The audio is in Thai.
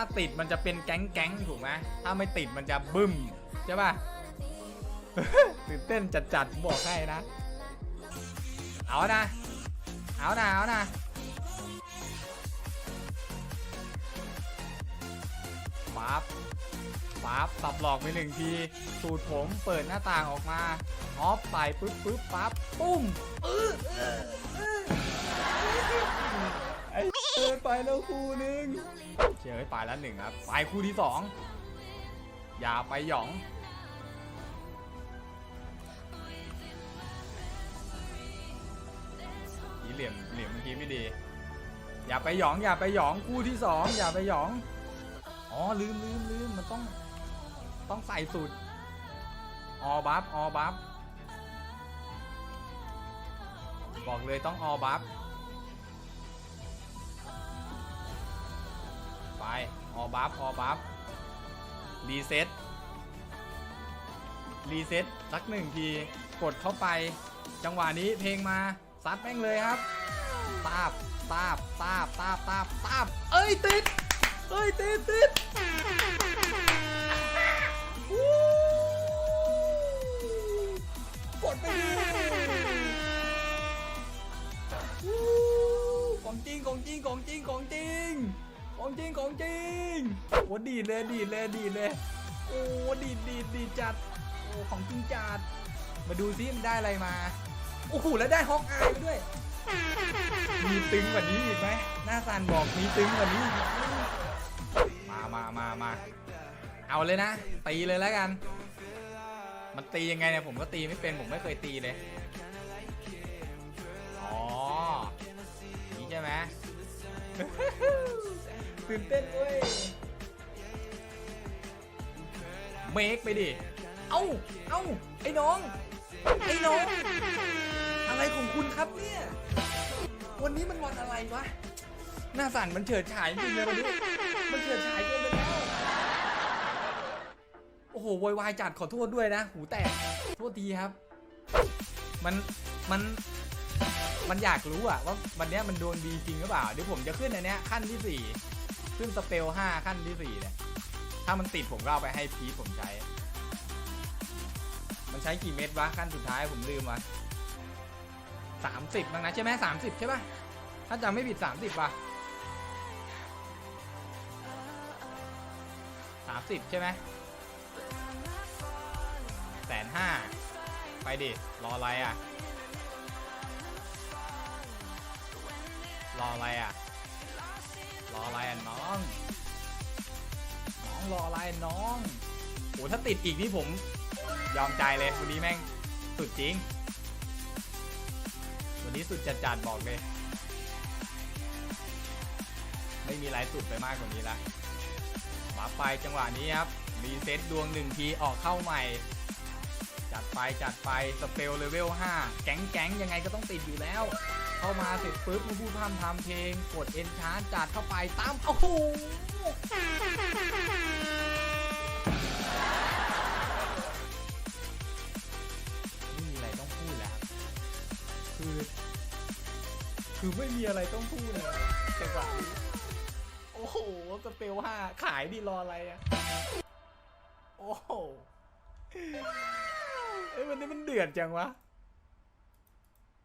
ถ้าติดมันจะเป็นแก๊งแก๊งๆถูกไหมถ้าไม่ติดมันจะบึ้มใช่ป่ะตื่นเต้นจัดๆบอกให้นะ เอานะ เอานะ เอานะปั๊บปั๊บสับหลอกไปหนึ่งทีสูตรผมเปิดหน้าต่างออกมาออฟใส่ปึ๊บปึ๊บปั๊บปุ้มอื้อเออ ไปแล้วคู่หนึ่งเชื่อไปแล้วหนึ่งครับ ไปคู่ที่สองอย่าไปหยองนี่เหลี่ยมเหลี่ยมเมื่อกี้ไม่ดี อย่าไปหยอง อย่าไปหยองคู่ที่สองอย่าไปหยอง อ๋อลืมลืมลืมมันต้อง ต้องใส่สูตรออบัฟออบัฟบอกเลยต้องออบัฟ บัฟออบัฟรีเซ็ตรีเซ็ตสักหนึ่งทีกดเข้าไป จังหวะนี้เพลงมาซัดแม่งเลยครับตาบตาบตาบตาบตาบตาบเอ้ยติดเอ้ยติดติดกดไปดิวู้ของจริงของจริงของจริงของจริง ของจริงของจริงโอ้ดีเลยดีเลยดีเลยโอ้ดีดีดีจัดโอ้ของจริงจัดมาดูซิมันได้อะไรมาโอ้โหแล้วได้ฮอกอายไปด้วย มีตึงกว่านี้อีกไหมหน้าซันบอกมีตึงกว่านี้มามามามาเอาเลยนะตีเลยแล้วกัน มันตียังไงเนี่ยผมก็ตีไม่เป็นผมไม่เคยตีเลย ตื่นเต้นเว้ยเมคไปดิ เอ้า เอ้า ไอ้น้อง ไอ้น้อง อะไรของคุณครับเนี่ย วันนี้มันวันอะไรวะ หน้าสั่นมันเฉิดฉายจริงเลยวันนี้ มันเฉิดฉายเกินไปแล้วโอ้โหโวยวายจัดขอโทษด้วยนะ หูแตก โทษทีครับ มัน มัน มันอยากรู้อะว่าวันเนี้ยมันโดนดีจริงหรือเปล่า เดี๋ยวผมจะขึ้นอันเนี้ยขั้นที่สี่ ขึ้นสเปลห้าขั้นที่สี่เนี่ย ถ้ามันติดผมก็เอาไปให้พีทผมใช้ มันใช้กี่เม็ดวะขั้นสุดท้ายผมลืมวะสามสิบบ้งนะใช่ไหมสามสิบใช่ปะถ้าจำไม่ผิดสามสิบป่ะสามสิบใช่ไหมแสนห้าไปดิ รออะไรอะ รออะไรอะ ออะไรอะน้อง น้องรออะไรน้องโหถ้าติดอีกนี่ผม ยอมใจเลยวันนี้แม่งสุดจริง วันนี้สุดจัดจัดๆบอกเลย ไม่มีอะไรสุดไปมากกว่านี้ละมาไปจังหวะนี้ครับรีเซ็ตดวงหนึ่งทีออกเข้าใหม่ จัดไปจัดไปสเปลเลเวล5แก๊งแก๊งยังไงก็ต้องติดอยู่แล้ว เข้ามาเสร็จปุ๊บมึงพูดพร่ำทำเพลง กดเอ็นชาร์จัดเข้าไปตามโอ้โหไม่มีอะไรต้องพูดแล้ว คือ คือไม่มีอะไรต้องพูดเลยจังหวะนี้โอ้โหสเปลห้าขายดีรออะไรอะโอ้โหเอ้ยวันนี้มันเดือดจังวะ